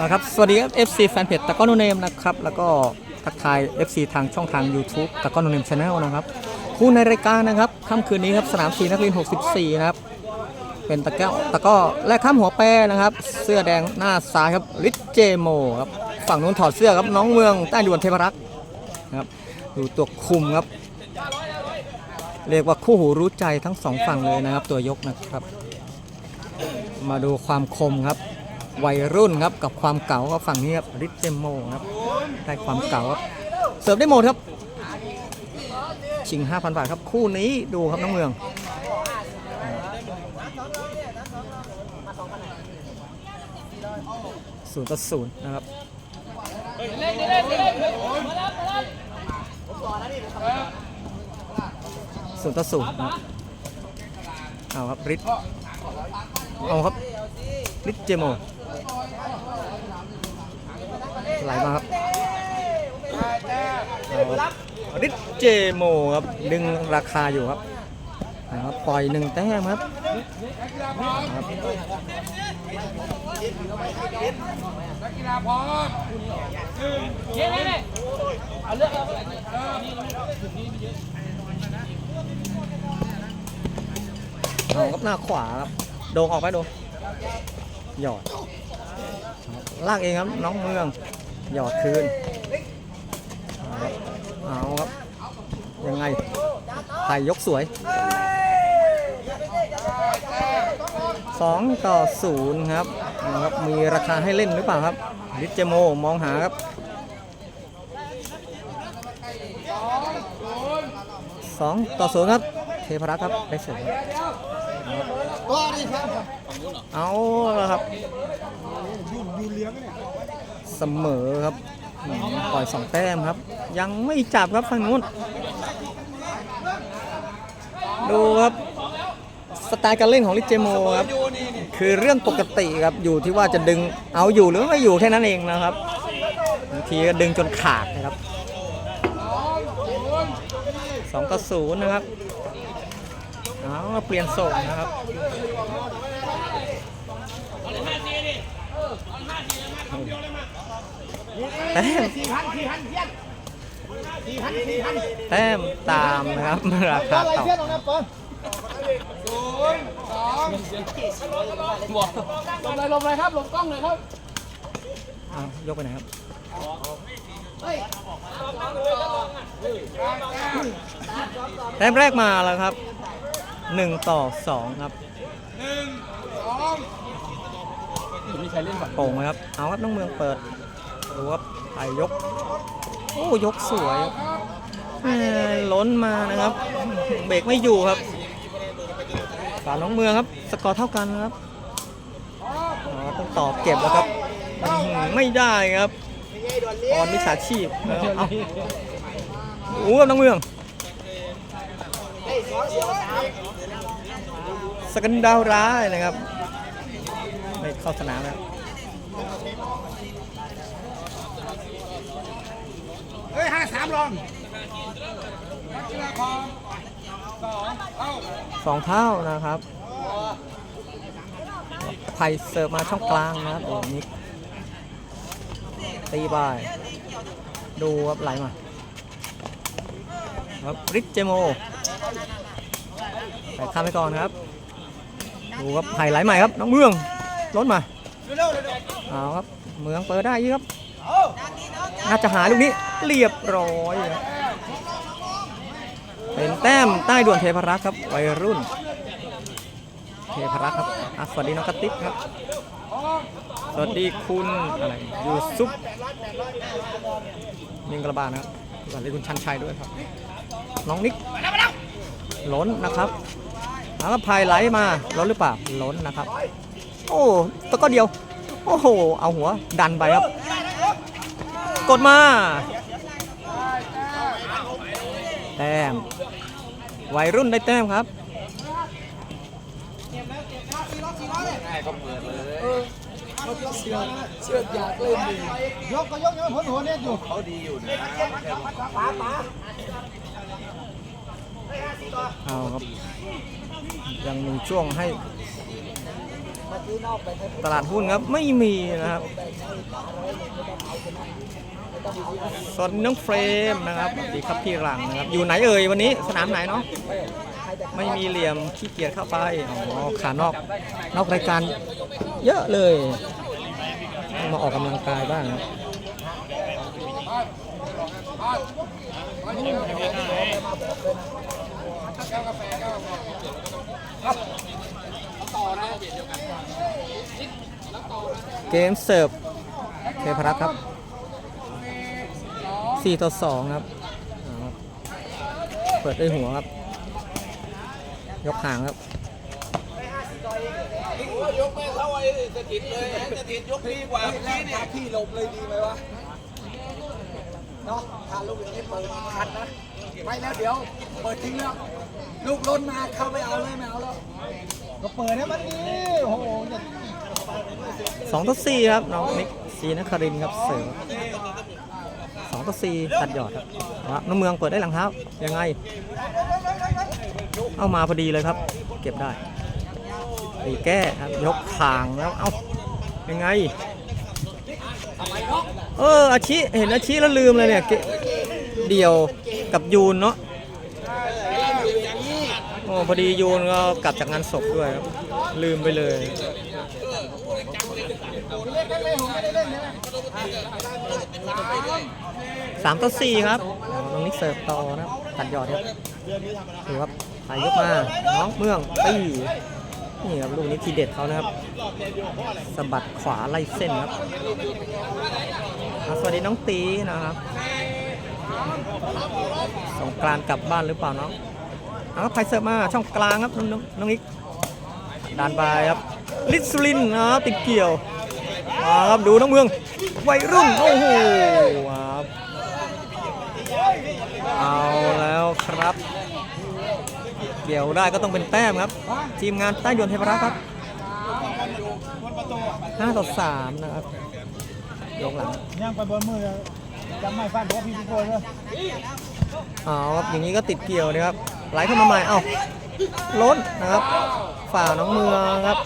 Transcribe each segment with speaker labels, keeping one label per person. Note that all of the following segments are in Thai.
Speaker 1: นะครับสวัสดีครับ FC แฟนเพจตะก้อนโนเนมนะครับแล้วก็ทักทาย FC ทางช่องทาง YouTube ตะก้อนโนเนมชาแนลนะครับคู่ในรายการนะครับค่ำคืนนี้ครับสนามสีนักเรียน64 นะครับ เป็นตะก้าตะก้อแลกข้ามหัวแปรนะครับ เสื้อแดงหน้าซ้ายครับริชเจโมครับฝั่งนู้นถอดเสื้อครับน้องเมืองใต้ดวนเทพรักษ์นะครับดูตัวคุมครับ เรียกว่าคู่หูรู้ใจทั้งสองฝั่งเลยนะครับ ตัวยกนะครับ มาดูความคมครับ วัยรุ่นครับกับความเก่าก็ฝั่งนี้ครับริชเจโมครับได้ความเก่าครับเสิร์ฟได้หมดครับชิง 5,000 บาทครับคู่นี้ดูครับน้องเมืองศูนย์ต่อศูนย์นะครับศูนย์ต่อศูนย์นะเอาครับริชเอาครับริชเจโม ไหลมาครับเอาครับริชเจโมครับดึงราคาอยู่ครับนะครับปล่อยหนึ่งแต้มครับครับเอาครับหน้าขวาครับโดงออกไปโดงหยอดลากเองครับน้องเมือง หยอดคืนเอาครับ ยังไงไผ่ยกสวย 2 ต่อ 0 ครับนะครับมีราคาให้เล่นหรือเปล่าครับลิจโมมองหาครับ2ต่อ0ครับ เทพรักครับได้เสริมเอาละครับเลี้ยงเนี่ย สมอครับปล่อยสองแต้มครับ ยังไม่จับครับฝั่งนู้น ดูครับสไตล์การเล่นของลิเจโมครับคือเรื่องปกติครับอยู่ที่ว่าจะดึงเอาอยู่หรือไม่อยู่แค่นั้นเองนะครับบางทีก็ดึงจนขาดนะครับสองต่อศูนย์นะครับเอาเปลี่ยนส่งนะครับ แต้มแต้มตามนะครับราคาต่อ
Speaker 2: ลมเลยลมเลยครับลมกล้องเลยครับ
Speaker 1: เอายกไปไหนครับแต้มแรกมาแล้วครับ 1 ต่อ 2 ครับ
Speaker 2: มีใครเล่นบัตร
Speaker 1: โป่งไหมครับ เอาครับน้องเมืองเปิดดูครับ ไปยก โอ้ยกสวยล้นมานะครับ เบรกไม่อยู่ครับฝาน้องเมืองครับ สกอร์เท่ากันครับต้องตอบเก็บแล้วครับ ไม่ได้ครับตอนมิจฉาชีพนะครับเอาโอ้ครับน้องเมืองสกันดาวร้ายนะครับ ไม่เข้าสนามแล้ว
Speaker 2: เฮ้ยห้าสามลอง
Speaker 1: สองเท่านะครับ ไผ่เสิร์ฟมาช่องกลางนะครับโอ้นิกตีไปดูครับไหลมาครับริชเจโมแต่ข้ามไปก่อนครับ ดูครับไผ่ไหลใหม่ครับ น้องเมืองล้นมาเอาครับ เมืองเปิดได้ยี่ครับ น่าจะหาลูกนี้เรียบร้อยเป็นแต้มใต้ด่วนเทพรักษ์ครับวัยรุ่น เทพรักษ์ครับสวัสดีน้องกระติ๊บครับ สวัสดีคุณอะไรยูซุปมิงกระบานะครับสวัสดีคุณชันชัยด้วยครับ น้องนิกล้นนะครับแล้วก็พายไหลมาล้นหรือเปล่าล้นนะครับ โอ้ตะก็เดียว โอ้โห เอาหัวดันไปครับ กดมา แต้ม วัยรุ่นได้แต้มครับ
Speaker 2: ยกก็ยกยังไม่พ้นหัวเนี่ยอยู่
Speaker 1: เอาครับ ยังมีช่วงให้ ตลาดหุ้นครับไม่มีนะครับสวัสดีน้องเฟรมนะครับสวัสดีครับพี่หลังนะครับ อยู่ไหนเอ่ยวันนี้สนามไหนเนาะไม่มีเหลี่ยมขี้เกียจเข้าไปอ๋อขานอกนอกรายการเยอะเลย มาออกกำลังกายบ้างนะ เกมเสิร์ฟเทพรัตน์ครับ4ต่อ2ครับ เปิดด้วยหัวครับ ยกห่างครับ
Speaker 3: ยกไม่เท่าไอ้จะติดเลยจะติดยกดีกว่าเมื่เนี่ยพี่หลบเลยดีไหมวะเนาะถ้าลูกอย่างนี้เปิดคันนะไม่แล้วเดี๋ยวเปิดทิ้งแล้วลูกล้นมาเข้าไม่เอาเลยไม่เอาแล้ว
Speaker 2: ก็เปิดให้มันดีโอ้โห จะ
Speaker 1: 2ต่อ4ครับน้องนิกซีนครินครับเสิร์ฟสองต่อ4ตัดยอดครับเอาละน้องเมืองเปิดได้หลังเท้ายังไง เอามาพอดีเลยครับ เก็บได้ตีแก้ครับยกขางแล้วเอายังไงเอออาชิเห็นอาชิแล้วลืมเลยเนี่ยเกเดี่ยวกับยูนเนาะโอ้พอดียูนก็กลับจากงานศพด้วยครับลืมไปเลย สามต่อสี่ครับน้องนิกเสิร์ฟต่อนะครับตัดยอดครับดูครับสายยกมาน้องเมืองตีนี่ครับลูกนี้ทีเด็ดเขานะครับสะบัดขวาไล่เส้นครับอะสวัสดีน้องตีนะครับสงกรานกลับบ้านหรือเปล่าน้องเอาไพเสิร์ฟมาช่องกลางครับน้องน้องนิกดานบายครับลิสลินนะติดเกี่ยวมาครับดูน้องเมือง วัยรุ่นโอ้โหครับเอาแล้วครับเกี่ยวได้ก็ต้องเป็นแต้มครับ ทีมงานใต้ยนเทพรักษ์ครับ5ต่อ3นะครับยกหลัง
Speaker 2: ย่างไปบนมือจำไม่ฟันหัวพี่ทุกคนเลย
Speaker 1: เอาครับอย่างนี้ก็ติดเกี่ยวนะครับไหลเข้ามาใหม่เอ้าล้นนะครับฝ่าน้องเมืองครับ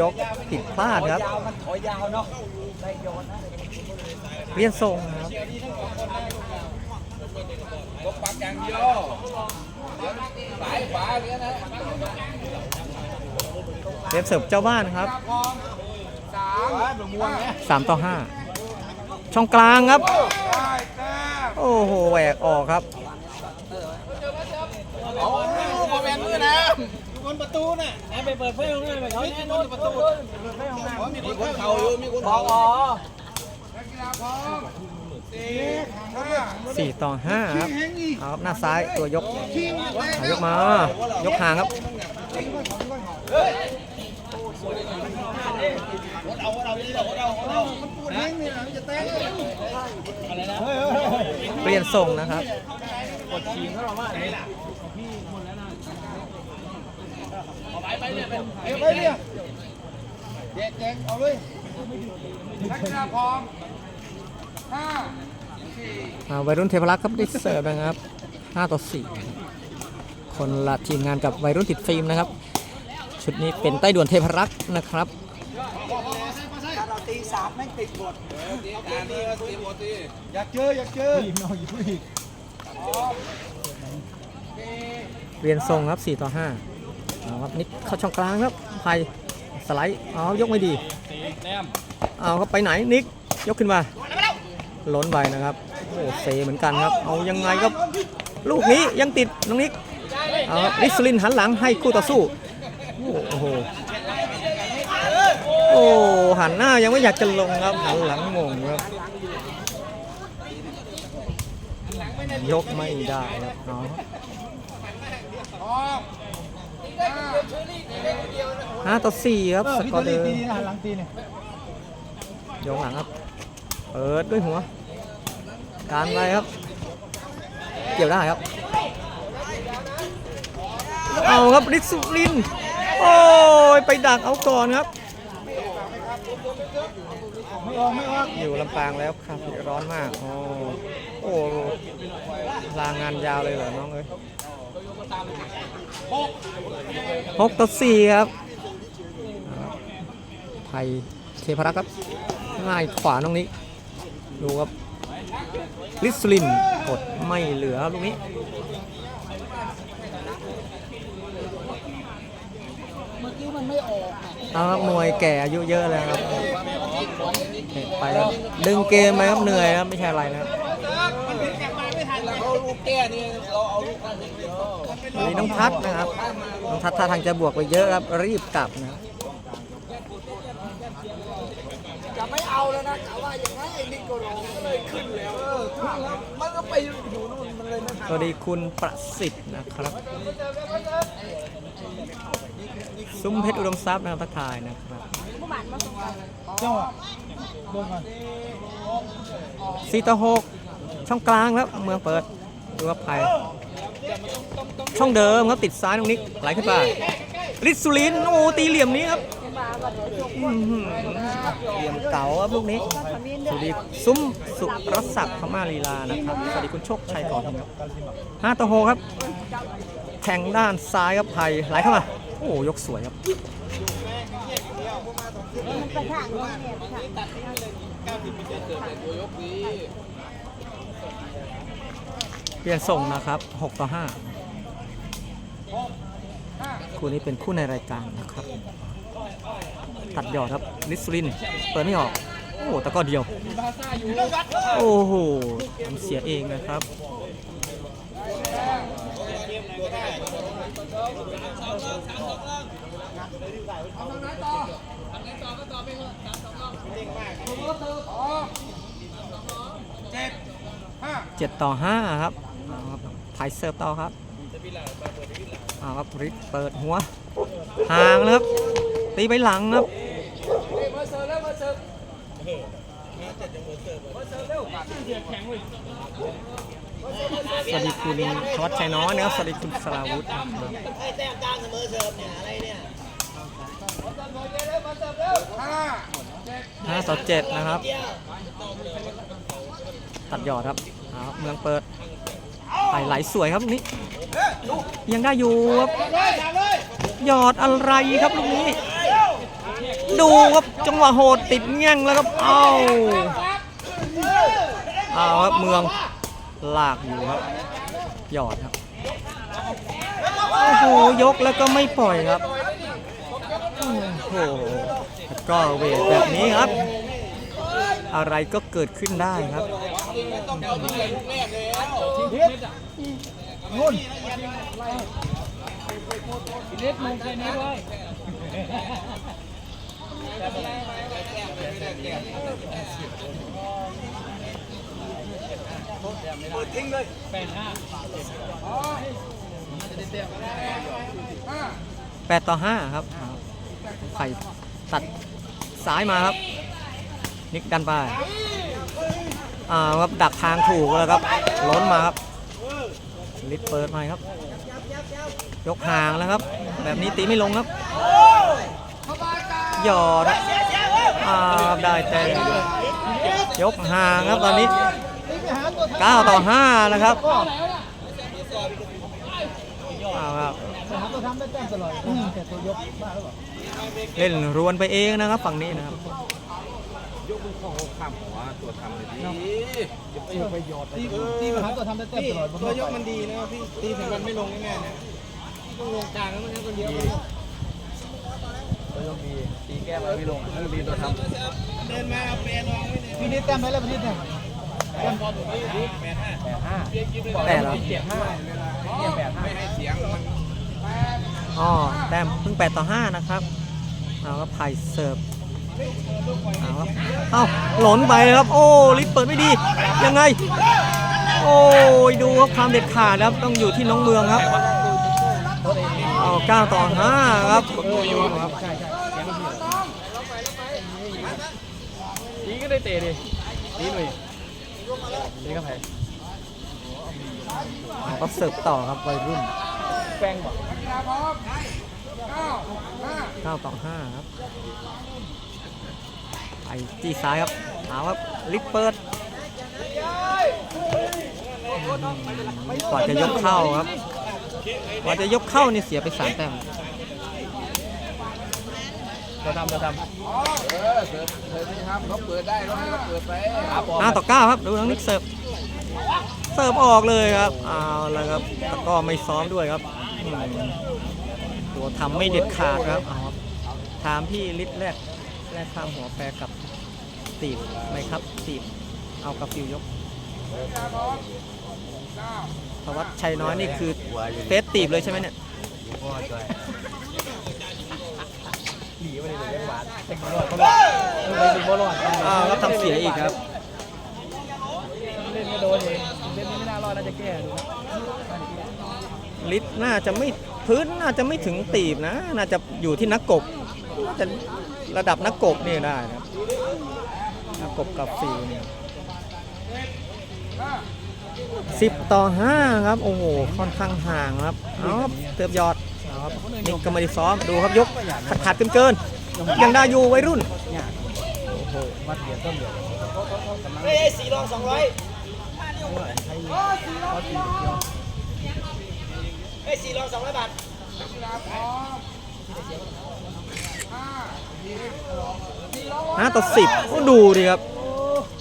Speaker 1: ยกผิดพลาดครับ
Speaker 3: ยาวมันถอยยาวเนาะได้โยนนะ
Speaker 1: เรียนทรงนะครับ
Speaker 3: ยกปักอย่างเดียวสายขวาเนี้ยนะ
Speaker 1: เรียนเสิร์ฟเจ้าบ้านครับ
Speaker 3: สามหลวงม่วงเนี่ย
Speaker 1: 3ต่อ5ช่องกลางครับ
Speaker 3: ได้แต้ม
Speaker 1: โอ้โหแหวกออกครับ
Speaker 3: โอ้โหแมนมือนะ
Speaker 2: บนประตูน่ะ
Speaker 3: ไปเปิดไฟห้องน้ำไปเขาแน่นอนประตูมีคนเข่าอยู่มีคนเข่าอ๋อนักกีฬาพร้อมสี่ห้า
Speaker 1: 4ต่อ5ครับเอาครับหน้าซ้ายตัวยกเอายกมา ยกหางครับเปลี่ยนส่งนะครับ
Speaker 2: เดี๋ยวไปเนี่ยแจกแจกเอาเลย
Speaker 3: นักกีฬาพร้อมห้าสี่
Speaker 1: อ่าวัยรุ่นเทพรักษ์ครับได้เสิร์ฟนะครับ5ต่อ4คนละทีมงานกับวัยรุ่นติดฟิล์มนะครับ ชุดนี้เป็นใต้ด่วนเทพรักษ์นะครับ
Speaker 3: ถ้าเราตีสามแม่งติดหมดตีตานี่ก็ตีหมดตี
Speaker 2: อยากเจออยากเจออีกหน่อยอยู่อีก
Speaker 1: เปลี่ยนทรงครับ 4 ต่อ5เอา ครับนิกเข้าช่องกลางครับไพสไลด์เอายกไม่ดีเอาครับไปไหนนิกยกขึ้นมาล้นไปนะครับโอ้เซเหมือนกันครับ เอายังไงครับลูกนี้ยังติดน้องนิกเอาครับลิสลินหันหลังให้คู่ต่อสู้โอ้โหโอ้หันหน้ายังไม่อยากจะลงครับหันหลังงงครับยกไม่ได้ครับเอาครับ
Speaker 3: พร้อม ห้า
Speaker 1: ห้าต่อสี่ครับ
Speaker 2: เออ
Speaker 1: ส
Speaker 2: พี่
Speaker 1: กอ
Speaker 2: ตัว
Speaker 1: ร์เดิ
Speaker 2: นี้
Speaker 1: ม
Speaker 2: ตีนะหันหลังตีเนี่ย
Speaker 1: ยกหลังครับ เปิดด้วยหัว การไปครับ เกี่ยวได้ครับ เอาครับลิสุลิน โอ้ย ไปดักเอาก่อนครับ
Speaker 2: ไม่ออกไม่ออก
Speaker 1: อยู่ลำปางแล้วครับร้อนมาก โอ้โอ้ลางานยาวเลยเหรอน้องเอ้ย หกต่อสี่ครับ ไทยเทพรักครับ ง่ายขวาตรงนี้ ดูครับ ลิสลินกดไม่เหลือลูกนี้
Speaker 3: เมื่อกี้มันไม่ออกอะ
Speaker 1: เอาครับมวยแก่อายุเยอะแล้วครับไปแล้วดึงเกมไปครับเหนื่อยครับไม่ใช่อะไรนะครับ
Speaker 3: แล้วเขาลูกแก้นี่เราเอาลูกนั้น เดียว
Speaker 1: วันนี้น้องทัศน์นะครับ น้องทัศน์ท่าทางจะบวกไปเยอะครับ รีบกลับนะครับ
Speaker 3: จะไม่เอาแล้วนะกะว่าอย่างนั้นไอ้นิโกโรเลยขึ้นแล้วเออขึ้นแล้วมันก็ไปอยู่นู่นมันเลยไม่ทัน
Speaker 1: สวัสดีคุณประสิทธิ์นะครับ ซุ้มเพชรอุดมทรัพย์นะครับทักทายนะครับ
Speaker 2: เจ้าอะเบิ่งก่อน
Speaker 1: ซีต่อหกช่องกลางครับเมืองเปิดดูครับไผ่ ช่องเดิมครับติดซ้ายตรงนี้ไหลขึ้นไปลิสซูลินโอ้ตีเหลี่ยมนี้ครับเหลี่ยมเก่าครับลูกนี้สวัสดีซุ้มสุรศักดิ์พม่าลีลานะครับสวัสดีคุณโชคชัยก่อนครับห้าต่อหกครับแข่งด้านซ้ายครับไผ่ไหลเข้ามาโอ้ยกสวยครับ
Speaker 4: มันไปทางโน้เนี่ยไปทาง
Speaker 1: เปลี่ยนส่งนะครับ 6 ต่อ 5 คู่นี้เป็นคู่ในรายการนะครับ ตัดยอดครับลิสลิน เปิดไม่ออก โอ้โหแต่ก็เดียว โอ้โหทำเสียเองนะครับเจ็ดต่อห้าครับ ไทยเซิร์ฟต่อครับเอาครับริดเปิดหัวห่างนะครับ ตีไปหลังครับสวัสดีคุณทวัชชัยน้อยนะครับสวัสดีคุณสราวุธนะครับ
Speaker 3: ไอ้แต้มกลางเสมอเสิร์ฟเนี่ยอะไรเนี่ย
Speaker 1: ห้าต่อเจ็ดนะครับ ตัดยอดครับเอาครับเมืองเปิด ไหลไหลสวยครับลูกนี้ ยังได้อยู่ครับหยอดอะไรครับลูกนี้ ดูครับจังหวะโหดติดแง่งแล้วครับเอ้าเอาครับเมืองลากอยู่ครับหยอดครับโอ้โหยกแล้วก็ไม่ปล่อยครับโอ้โหแล้วก็เวทแบบนี้ครับ อะไรก็เกิดขึ้นได้ครับ
Speaker 2: นุ่นเน็ตลงไปเน็ตว้เปิดทิ้งเลย
Speaker 1: แปดห้าแปดต่อห้าครับ ไข่ตัดซ้ายมาครับ นิกดันไปอ่าครับดักทางถูกแล้วครับล้นมาครับลิดเปิดมาครับ ยกห่างแล้วครับ แบบนี้ตีไม่ลงครับหยอดครับอ่าได้แต่ยกห่างครับตอนนี้
Speaker 2: นี่ไปหาตัว
Speaker 1: 9ต่อ 5 นะครับเอาครับ
Speaker 2: ไปหาตัวทำได้แต้มตลอดอืมแต่ตัว ยกบ้าหรือเปล่า
Speaker 1: เล่นรวนไปเองนะครับฝั่งนี้นะครับ
Speaker 2: ตีไปหยอดตีตีไปหาตัวทำได้แต้มตลอดตัวยกมันดีนะพี่ตีถึงมันไม่ลงง่ายๆเนี่ยต้องลงกลางแล้วมันก็เดียวตัวยกดีตีแก้มันไม่ลงดีตัวทำเดินมาเอาเปรย์ลองไว้เนี่ยพี่นิดแต้มไปแล้วพี่นิดเนี่ยแต้มบอลอยู่นี่แปดห้าแปดห้า
Speaker 1: แต่เหรอ
Speaker 2: เจ็ดห้าเนี่ยแปดห้าไม่ให้เสียงมัน
Speaker 1: อ๋อแต้มเพิ่ง8ต่อ5นะครับเอาครับไผ่เสิร์ฟ เอาหล่นไปครับ โอ้ลิฟเปิดไม่ดี ยังไง โอ้ยดูครับความเด็ดขาดครับ ต้องอยู่ที่น้องเมืองครับเอา9ต่อ5ครับครับ
Speaker 2: นี่ก็ได้เตะดินี่หน่อยนี่ก็แพ้
Speaker 1: เอาก็เสิร์ฟต่อครับวัยรุ่น
Speaker 2: แป้งบอก
Speaker 1: 9ต่อ5ครับ ไปจี้ซ้ายครับเอาครับลิฟต์เปิดอืมก่อนจะยกเข้าครับว่าจะยกเข้านี่เสียไปสามแต้ม
Speaker 2: เราทำเราท
Speaker 3: เออเสิร์ฟเสิร์ฟนี่ครับเขาเปิดได้เราให้เขาเปิดไปำ
Speaker 2: ขาปลอม
Speaker 1: ห้าต่อเก้าครับ ดูน้องนิกเสิร์ฟ เสิร์ฟออกเลยครับ เอาแล้วครับแล้วก็ไม่ซ้อมด้วยครับอืมตัวทำไม่เด็ดขาดครับเอาครับ ถามพี่ลิศแรกแรกข้ามหัวแปรกับ ตีบไหมครับตีบเอากับฟิวยกธวัชชัยน้อยนี่คือเฟสตีบเลยใช่ไหมเนี่ย
Speaker 2: อจ่อยหนีไปเลยเดี๋ยวหวานเต็งบอลรอดเขาเลยไม่ถึงบอลรอด
Speaker 1: อ้าวแล้วทำเสียอีกครับ
Speaker 2: เล่นไม่โดนเองเล่นไม่น่ารอดน่าจะแก้ดู
Speaker 1: ลิศน่าจะไม่พื้นน่าจะไม่ถึงตีบนะ น่าจะอยู่ที่นักกบน่าจะระดับนักกบนี่ได้นะครับ กกบกับฟิวเนี่ยสิบต่อห้าครับ โอ้โห ค่อนข้างห่างครับเอาครับเติมยอดเอาครับนี่ก็ไม่ได้ซ้อม ดูครับยกขาดขาดเกินเกินๆยังได้อยู่วัยรุ่นโอ้โห
Speaker 2: วัดเดียวต้นเดียว
Speaker 3: เฮ้ยสี่รองสองร้อยเฮ้ยสี่รองสองร้อยบาท
Speaker 1: ห้าต่อสิบโอ้ดูดิครับ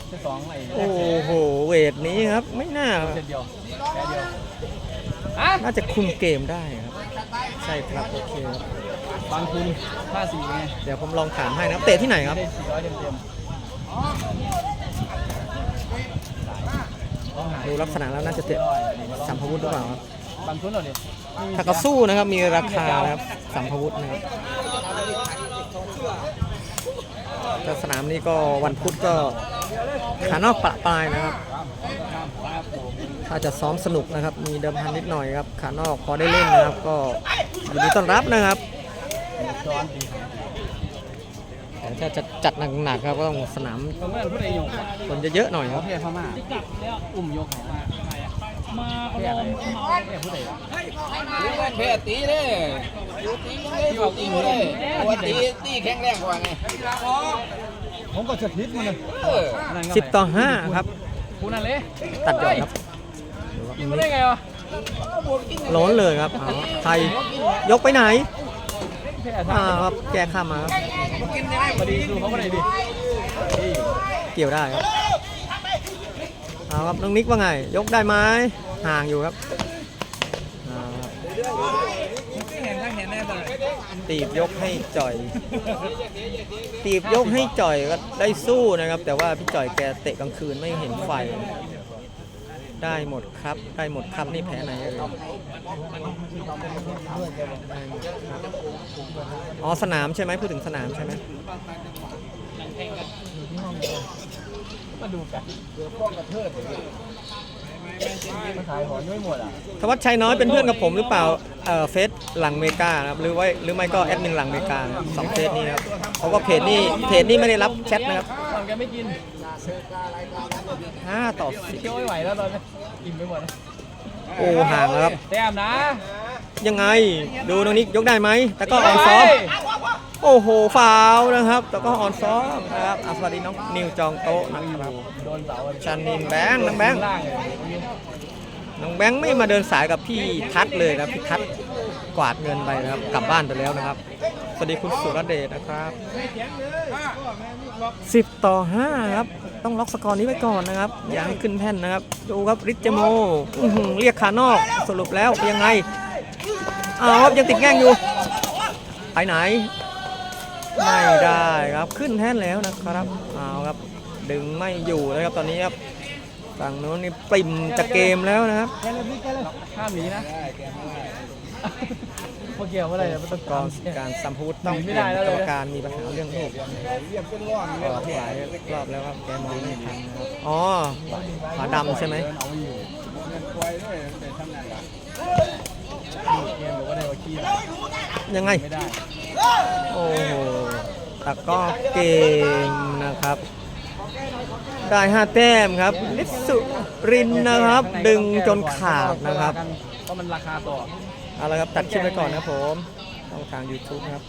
Speaker 2: แค่สองไอ้
Speaker 1: โอ้โหเวทนี้ครับไม่น่า
Speaker 2: เส้นเดียวแค่เดียวอะ
Speaker 1: น่าจะคุมเกมได้ครับ ใช่ครับโอเคครับ
Speaker 2: บางทุนห้าสี่ไง
Speaker 1: เดี๋ยวผมลองถามให้นะครับเตะที่ไหนครับ
Speaker 2: ได้สี่ร้อยเต็มเต็มต้องหา
Speaker 1: ดูลักษณะแล้วน่าจะเตะสัมภวุธหรือเปล่าครับ
Speaker 2: บางทุนเหรอเนี่ย
Speaker 1: ถ้าก็สู้นะครับมีราคานะครับสัมภวุธนะครับ แต่สนามนี้ก็วันพุธก็ขานอกประปรายนะครับ ถ้าจะซ้อมสนุกนะครับ มีเดิมพันนิดหน่อยครับ ขานอกพอได้เล่นนะครับ ก็ยินดีต้อนรับนะครับ
Speaker 2: ซ้อนดี
Speaker 1: แต่ถ้าจะจัดหนักๆครับก็ต้องสนาม
Speaker 2: เมื่อผู้ใดยง
Speaker 1: คนเยอะๆหน่อยค
Speaker 2: เขา
Speaker 1: รับ
Speaker 2: เพียพม่าอุ้มยกของมา มาเพียอะไรเพียผู้ใด
Speaker 3: แค่ตีเลยตีเลยตีเลยตัวตีตีแข็งแรงกว่าไง
Speaker 2: ผมก็จะพิษมันเลย
Speaker 3: เออ
Speaker 1: สิบต่อห้าครับ
Speaker 2: คุณนั่นเลย
Speaker 1: ตัดยอดครับ
Speaker 2: กินมาได้ไงวะ
Speaker 1: โล้นเลยครับเอาไทยยกไปไหน
Speaker 2: เพีย
Speaker 1: อ่า
Speaker 2: ทำ
Speaker 1: ครับแก้ข้ามมาครับ
Speaker 2: พอดีดูเขาไม่ได้ดิ
Speaker 1: เกี่ยวได้ครับ เอาครับน้องนิกว่าไง ยกได้ไหมห่างอยู่ครับอ่าครับ
Speaker 2: เห็นทั้งเห็นแน่เลย
Speaker 1: ตีบยกให้จ่อย ตีบยกให้จ่อยก็ได้สู้นะครับ แต่ว่าพี่จ่อยแกเตะกลางคืนไม่เห็นไฟ ได้หมดครับ ได้หมดครับนี่แพ้ไหนเอ่ยได้หมดครับอ๋อสนามใช่ไหมพูดถึงสนามใช่ไหม
Speaker 2: มาดูกันเกือบป้องกระเทิดมาขายหอนไม่หมดอะ
Speaker 1: ธวัชชัยน้อยเป็นเพื่อนกับผมหรือเปล่าเอ่อเฟซหลังเมกานะครับหรือว่าหรือไม่ก็แอดมินหลังเมกานะครับสองเฟซนี้นะครับเพราะว่าเพจนี้เพจนี้ไม่ได้รับแชทนะครับ
Speaker 2: ตอนแกไม่กิน
Speaker 1: 5ต่อ
Speaker 2: เคี้ยวไม่ไหวแล้วตอนนี้อิ่มไปหมด
Speaker 1: 10โอ้ห่างแล้วครับ
Speaker 2: แต้มนะ
Speaker 1: ยังไง ดูตรงนี้ยกได้ไหมแต่ก็ออนซ้อมโอ้โหฟาวล์นะครับแต่ก็ออนซ้อมนะครับอะสวัสดีน้องนิวจองโต๊ะนะครับ
Speaker 2: โดนเสา
Speaker 1: ชันนินแบงค์น้องแบงค์
Speaker 2: ล่างเลย
Speaker 1: น้องแบงค์ไม่มาเดินสายกับพี่ทัศน์เลยนะพี่ทัศน์กวาดเงินไปนะครับกลับบ้านไปแล้วนะครับสวัสดีคุณสุรเดชนะครับ 10 ต่อ 5 ครับ ต้องล็อกสกอร์นี้ไว้ก่อนนะครับ อย่าให้ขึ้นแท่นนะครับ ดูครับริชเจโมอื้อหือเรียกขานอกสรุปแล้วยังไง อ้าวครับยังติดแง่งอยู่ ไปไหน ไม่ได้ครับขึ้นแท่นแล้วนะครับเอาครับดึงไม่อยู่นะครับตอนนี้ครับฝั่งโน้นนี่ปริ่มจะเกมแล้วนะครับ
Speaker 2: แกเลยพี่แกเลยห้ามหนีนะพอเกี่ยวอะไรมันต้อง
Speaker 1: กองการสัมพูดต้อง
Speaker 2: หนี
Speaker 1: เป
Speaker 2: ไม่
Speaker 1: ลี่ย
Speaker 2: ได้
Speaker 1: น
Speaker 2: แล้ว
Speaker 1: ก
Speaker 2: เล
Speaker 1: ร
Speaker 2: ย
Speaker 1: รม
Speaker 2: นะ
Speaker 1: การมีปัญหาเรื่องลูก
Speaker 3: เรียบเป็นร่อง
Speaker 1: ก็หลายรอบแล้วครับแกมองไม่ทันนะครับอ๋อผาดำใช่ไหม
Speaker 2: เอาอยู่
Speaker 3: เงินควายด้วยแต่ทำงานละ
Speaker 2: เกมหรือว่าได้วาคี
Speaker 1: ยังไง
Speaker 2: ไม่ได้
Speaker 1: โอ้โหแต่ก็เกมนะครับ ได้ 5 แต้มครับลิสุรินทร์นะครับ ดึงจนขาดนะครับ
Speaker 2: ก็มันราคาต่อ
Speaker 1: เอาละครับ ตัดคลิปไปก่อนนะครับผมช่องทาง YouTube นะครับ